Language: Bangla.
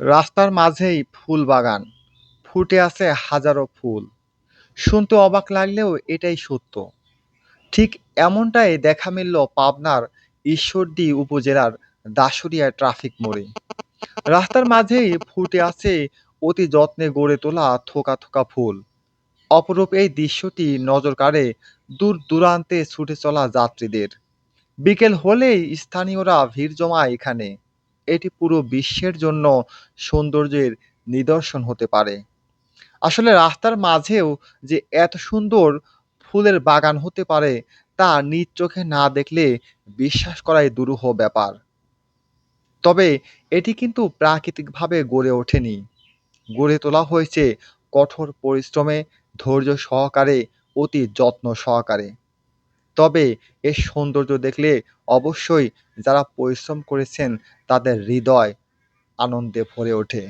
রাস্তার মাঝেই ফুল বাগান, ফুটে আছে হাজারো ফুল। শুনতে অবাক লাগলেও এটাই সত্য। ঠিক এমনটাই দেখা মিলল পাবনার ঈশ্বরদী উপজেলার দাসুরিয়া ট্রাফিক মোড়ে। রাস্তার মাঝেই ফুটে আছে অতি যত্নে গড়ে তোলা থোকা থোকা ফুল। অপরূপ এই দৃশ্যটি নজর কাড়ে দূর দূরান্তে ছুটে চলা যাত্রীদের। বিকেল হলেই স্থানীয়রা ভিড় জমায় এখানে। এটি পুরো বিশ্বের জন্য সৌন্দর্যের নিদর্শন হতে পারে। আসলে রাস্তার মাঝেও যে এত সুন্দর ফুলের বাগান হতে পারে তা নিজ চোখে না দেখলে বিশ্বাস করাই দুরূহ ব্যাপার। তবে এটি কিন্তু প্রাকৃতিকভাবে গড়ে ওঠেনি। গড়ে তোলা হয়েছে কঠোর পরিশ্রমে, ধৈর্য সহকারে, অতি যত্ন সহকারে। তবে এর সৌন্দর্য দেখলে অবশ্যই যারা পরিশ্রম করেছেন তাদের হৃদয় আনন্দে ভরে ওঠে।